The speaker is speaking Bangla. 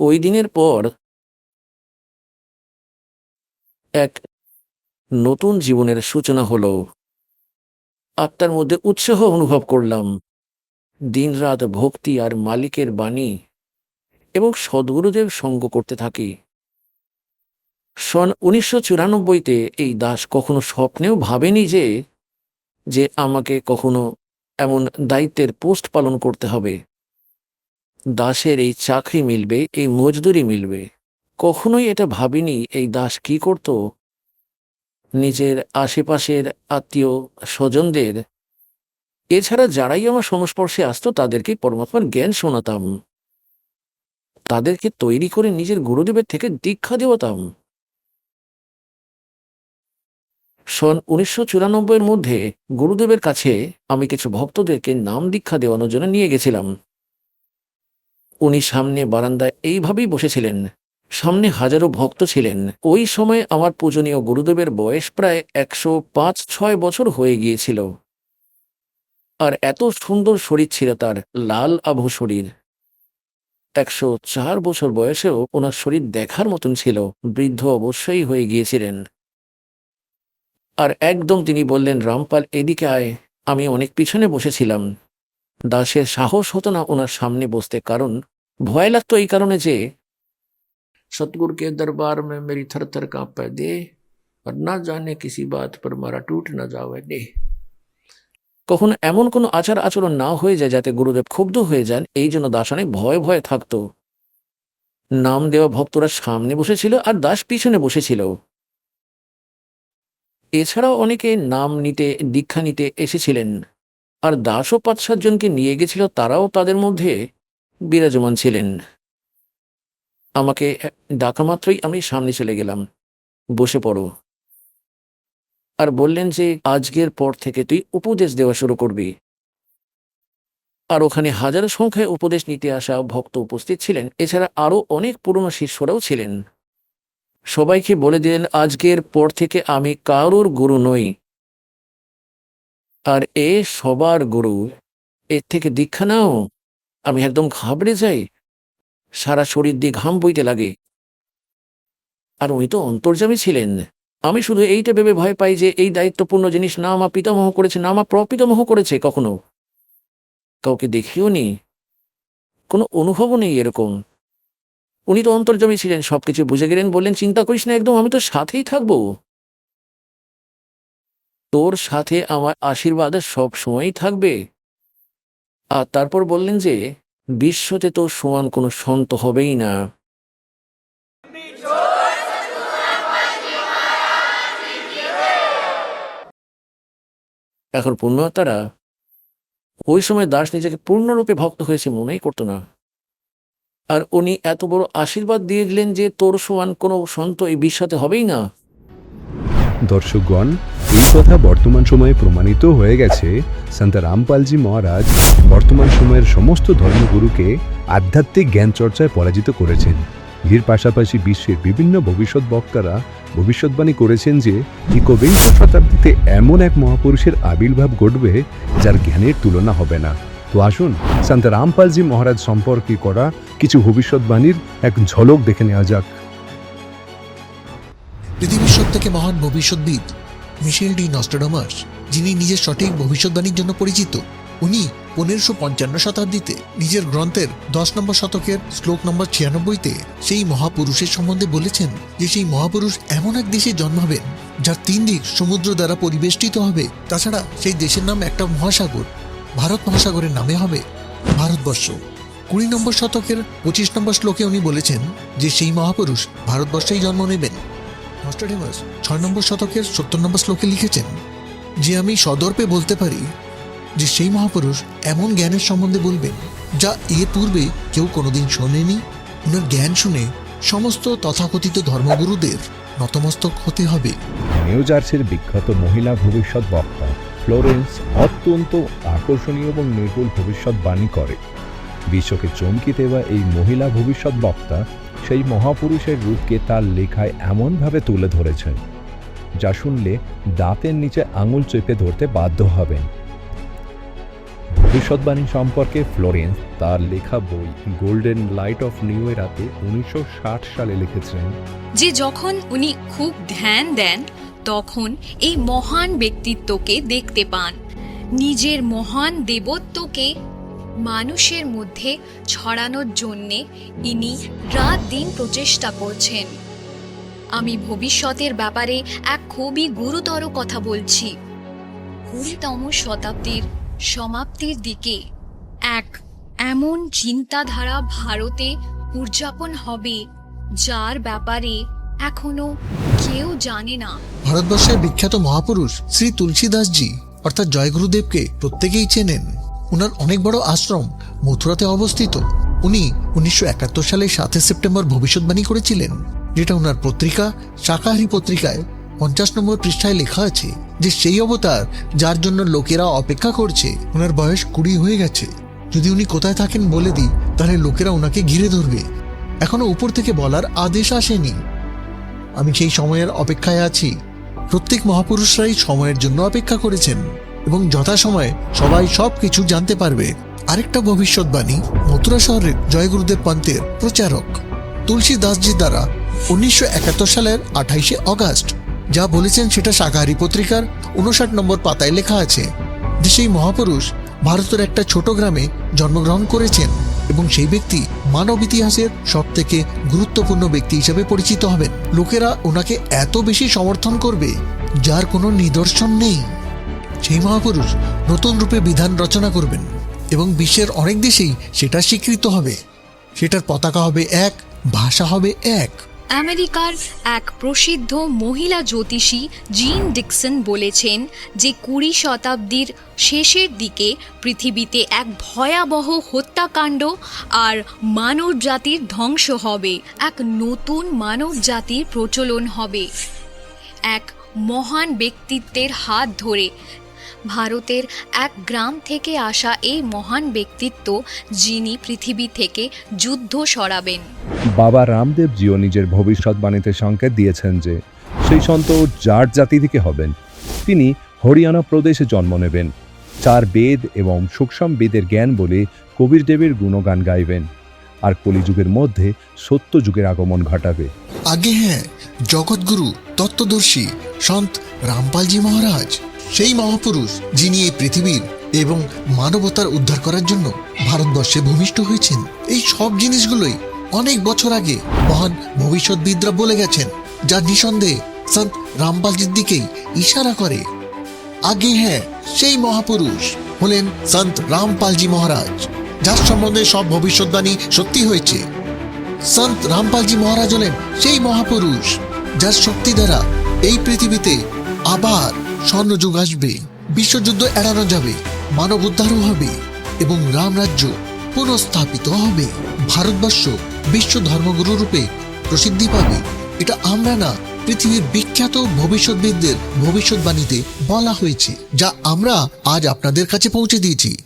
ওই দিনের পর এক নতুন জীবনের সূচনা হলো। আত্মার মধ্যে উৎসাহ অনুভব করলাম। দিনরাত ভক্তি আর মালিকের বাণী এবং সদ্গুরুদেব সঙ্গ করতে থাকি। সন উনিশশো চুরানব্বইতে এই দাস কখনো স্বপ্নেও ভাবেনি যে যে আমাকে কখনো এমন দায়িত্বের পোস্ট পালন করতে হবে। দাসের এই চাকরি মিলবে, এই মজদুরি মিলবে। কখনোই এটা ভাবিনি এই দাস কি করত? নিজের আশেপাশের আত্মীয় স্বজনদের। এছাড়া যারাই আমার সংস্পর্শে আসতো, তাদেরকে পরমাত্মার জ্ঞান শোনাতাম। তাদেরকে তৈরি করে নিজের গুরুদেবের থেকে দীক্ষা দেওয়াতাম। সন উনিশশো চুরানব্বইয়ের মধ্যে গুরুদেবের কাছে আমি কিছু ভক্তদেরকে নাম দীক্ষা দেওয়ানোর জন্য নিয়ে গেছিলাম। উনি সামনে বারান্দায় এইভাবেই বসেছিলেন। সামনে হাজারো ভক্ত ছিলেন। ওই সময় আমার পূজনীয় গুরুদেবের বয়স প্রায় একশো পাঁচ ছয় বছর হয়ে গিয়েছিল। আর এত সুন্দর শরীর ছিল তার, লাল আভু শরীর। একশো চার বছর বয়সেও ওনার শরীর দেখার মতন ছিল, বৃদ্ধ অবশ্যই হয়ে গিয়েছিলেন। আর একদম তিনি বললেন, রামপাল, এদিকে আয়, আমি অনেক পিছনে বসেছিলাম। দাসের সাহস হতো না ওনার সামনে বসতে, কারণ ভয় লাগতো এই কারণে যে सतगुरु के दरबार में मेरी थर थर कांपे दे और ना जाने किसी बात पर मारा टूट ना जावे दे কখনো এমন কোনো আচার আচরণ না হয়ে যায় যাতে গুরুদেব ক্ষুব্ধ হয়ে যান এই জন্য দাস অনেক ভয়ে ভয়ে থাকতো নাম দেওয়া ভক্তরা সামনে বসেছিল আর দাস পিছনে বসেছিল এছাড়াও অনেকে নাম নিতে দীক্ষা নিতে এসেছিলেন আর দাসও পাঁচ সাতজনকে নিয়ে গেছিল তারাও তাদের মধ্যে বিরাজমান ছিলেন। আমাকে ডাকা মাত্রই আমি সামনে চলে গেলাম। বসে পড়ো। আর বললেন যে, আজকের পর থেকে তুই উপদেশ দেওয়া শুরু করবি। আর ওখানে হাজারো সংখ্যায় উপদেশ নিতে আসা ভক্ত উপস্থিত ছিলেন। এছাড়া আরও অনেক পুরনো শিষ্যরাও ছিলেন। সবাইকে বলে দিলেন, আজকের পর থেকে আমি কারোর গুরু নই। আর এ সবার গুরু। এর থেকে দীক্ষা নাও। আমি একদম ঘাবড়ে যাই। সারা শরীর দিয়ে ঘাম বইতে লাগে। আর উনি তো অন্তর্যামী ছিলেন। আমি শুধু এইটা ভেবে ভয় পাই যে এই দায়িত্বপূর্ণ জিনিস না আমার পিতামহ করেছে, না আমার প্রপিতামহ করেছে কখনো। কাউকে দেখিও নি। কোনো অনুভবও নেই এরকম। উনি তো অন্তর্যামী ছিলেন, সবকিছু বুঝে গেলেন, বললেন, চিন্তা করিস না, একদম আমি তো সাথেই থাকব। তোর সাথে আমার আশীর্বাদ সব সময়ই থাকবে। আর তারপর বললেন যে, বিশ্বতে তো সমান কোনো সন্ত হবেই না। এখন পুণ্যাত্মারা ওই সময় দাস নিজেকে পূর্ণরূপে ভক্ত হয়েছে মনেই করতো না। আর উনি এত বড় আশীর্বাদ দিয়ে দিলেন যে, তোর সমান কোনো সন্ত এই বিশ্বতে হবেই না। দর্শকগণ এই কথা বর্তমান সময়ে প্রমাণিত হয়ে গেছে। সন্ত রামপালজি মহারাজ বর্তমান সময়ের সমস্ত ধর্মগুরুকে আধ্যাত্মিক জ্ঞান চর্চায় পরাজিত করেছেন। এর পাশাপাশি বিশ্বের বিভিন্ন ভবিষ্যৎ বক্তারা ভবিষ্যৎবাণী করেছেন যে, একবিংশ শতাব্দীতে এমন এক মহাপুরুষের আবির্ভাব ঘটবে যার জ্ঞানের তুলনা হবে না। তো আসুন, সন্ত রামপালজি মহারাজ সম্পর্কে করা কিছু ভবিষ্যৎবাণীর এক ঝলক দেখে নেওয়া যাক। পৃথিবীর সব থেকে মহান ভবিষ্যৎবিদ মিশেল ডি নস্ট্রাডামাস যিনি নিজের সঠিক ভবিষ্যৎবাণীর জন্য পরিচিত, উনি পনেরোশো পঞ্চান্ন শতাব্দীতে নিজের গ্রন্থের দশ নম্বর শতকের শ্লোক নম্বর ছিয়ানব্বইতে সেই মহাপুরুষের সম্বন্ধে বলেছেন যে সেই মহাপুরুষ এমন এক দেশে জন্মাবেন, যার তিন দিক সমুদ্র দ্বারা পরিবেষ্টিত হবে। তাছাড়া সেই দেশের নাম একটা মহাসাগর, ভারত মহাসাগরের নামে হবে ভারতবর্ষ। কুড়ি নম্বর শতকের পঁচিশ নম্বর শ্লোকে উনি বলেছেন যে সেই মহাপুরুষ ভারতবর্ষেই জন্ম নেবেন। নস্ট্রাডামাস ছয় নম্বর শতকের সত্তর নম্বর শ্লোকে লিখেছেন, যে আমি সদর্পে বলতে পারি যে সেই মহাপুরুষ এমন জ্ঞানের সম্বন্ধে বলবেন, যা এর পূর্বে কেউ কোনোদিন শোনেনি। ওনার জ্ঞান শুনে সমস্ত তথাকথিত ধর্মগুরুদের নতমস্তক হতে হবে। নিউ জার্সির বিখ্যাত মহিলা ভবিষ্যৎ বক্তা ফ্লোরেন্স অত্যন্ত আকর্ষণীয় এবং নির্ভুল ভবিষ্যৎবাণী করে। বিশ্বকে চমকে দেওয়া এই মহিলা ভবিষ্যৎ বক্তা সেই মহাপুরুষের রূপকে তার লেখায় এমনভাবে তুলে ধরেছেন যা শুনলে দাঁতের নিচে আঙুল চেপে ধরতে বাধ্য হবেন। ভবিষ্যৎবাণী সম্পর্কে ফ্লোরেন্স তার লেখা বই গোল্ডেন লাইট অফ নিউ এরাতে উনিশশো ষাট সালে লিখেছেন। যে যখন উনি খুব ধ্যান দেন, তখন এই মহান ব্যক্তিত্বকে দেখতে পান। নিজের মহান দেবত্বকে মানুষের মধ্যে ছড়ানোর জন্যে ইনি রাত দিন প্রচেষ্টা করছেন। আমি ভবিষ্যতের ব্যাপারে এক খুবই গুরুতর কথা বলছি। কুড়িতম শতাব্দীর সমাপ্তির দিকে এক এমন চিন্তাধারা ভারতে উদযাপন হবে, যার ব্যাপারে এখনও কেউ জানে না। ভারতবর্ষের বিখ্যাত মহাপুরুষ শ্রী তুলসীদাসজি, অর্থাৎ জয়গুরুদেবকে প্রত্যেকেই চেনেন। উনার অনেক বড় আশ্রম মথুরাতে অবস্থিত। উনি উনিশশো একাত্তর সালের সাতই সেপ্টেম্বর ভবিষ্যৎবাণী করেছিলেন, যেটা ওনার পত্রিকা শাকাহারি পত্রিকায় পঞ্চাশ নম্বর পৃষ্ঠায় লেখা আছে যে সেই অবতার যার জন্য লোকেরা অপেক্ষা করছে। ওনার বয়স কুড়ি হয়ে গেছে। যদি উনি কোথায় থাকেন বলে দিই, তাহলে লোকেরা ওনাকে ঘিরে ধরবে। এখনও উপর থেকে বলার আদেশ আসেনি। আমি সেই সময়ের অপেক্ষায় আছি। প্রত্যেক মহাপুরুষরাই সময়ের জন্য অপেক্ষা করেছেন। এবং যথাসময়ে সবাই সব কিছু জানতে পারবে। আরেকটা ভবিষ্যৎবাণী, মথুরা শহরের জয়গুরুদেব পান্তের প্রচারক। তুলসী দাসজি দ্বারা উনিশশো একাত্তর সালের আঠাইশে অগাস্ট, যা বলেছেন সেটা শাকাহারি পত্রিকার উনষাট নম্বর পাতায় লেখা আছে। যে সেই মহাপুরুষ ভারতের একটা ছোট গ্রামে জন্মগ্রহণ করেছেন এবং সেই ব্যক্তি মানব ইতিহাসের সব থেকে গুরুত্বপূর্ণ ব্যক্তি হিসেবে পরিচিত হবেন। লোকেরা ওনাকে এত বেশি সমর্থন করবে, যার কোনো নিদর্শন নেই। সেই মহাপুরুষ নতুন রূপে বিধান রচনা করবেন এবং বিশ্বের অনেক দেশেই সেটা স্বীকৃত হবে। সেটার পতাকা হবে এক, ভাষা হবে এক। আমেরিকার এক প্রসিদ্ধ মহিলা জ্যোতিষী জিন ডিকসন বলেছেন যে কুড়ি শতাব্দীর শেষের দিকে পৃথিবীতে এক ভয়াবহ হত্যাকাণ্ড আর মানব জাতির ধ্বংস হবে। এক নতুন মানব জাতির প্রচলন হবে। এক মহান ব্যক্তিত্বের হাত ধরে ভারতের এক গ্রাম থেকে আসা এই মহান ব্যক্তিত্ব যিনি পৃথিবী থেকে যুদ্ধ সরাবেন। বাবা রামদেবজিও নিজের ভবিষ্যৎবাণীতে সংকেত দিয়েছেন যে সেই সন্ত যার জাতি থেকে হবেন তিনি হরিয়ানা প্রদেশে জন্ম নেবেন। চার বেদ এবং সূক্ষ্ম বেদের জ্ঞান বলে কবির দেবের গুণগান গাইবেন। আর কলিযুগের মধ্যে সত্য যুগের আগমন ঘটাবে। আগে হ্যাঁ জগৎগুরু তত্ত্বদর্শী সন্ত রামপালজি মহারাজ। সেই মহাপুরুষ যিনি এই পৃথিবীর এবং মানবতার উদ্ধার করার জন্য ভারতবর্ষে ভূমিষ্ঠ হয়েছেন, এই সব জিনিসগুলোই অনেক বছর আগে মহান ভবিষ্যৎবিদরা বলে গেছেন, যা নিঃসন্দেহে সন্ত রামপালজির দিকেই ইশারা করে। আগে হ্যাঁ সেই মহাপুরুষ হলেন সন্ত রামপালজি মহারাজ, যার সম্বন্ধে সব ভবিষ্যৎবাণী সত্যি হয়েছে। সন্ত রামপালজি মহারাজ হলেন সেই মহাপুরুষ, যার শক্তি দ্বারা এই পৃথিবীতে আবার স্বর্ণযুগ আসবে, বিশ্বযুদ্ধ এড়ানো যাবে, মানব উদ্ধারও হবে এবং রামরাজ্য পুনঃস্থাপিত হবে। ভারতবর্ষ বিশ্ব ধর্মগুরু রূপে প্রসিদ্ধি পাবে। এটা আমরা না, পৃথিবীর বিখ্যাত ভবিষ্যৎবিদদের ভবিষ্যৎবাণীতে বলা হয়েছে, যা আমরা আজ আপনাদের কাছে পৌঁছে দিয়েছি।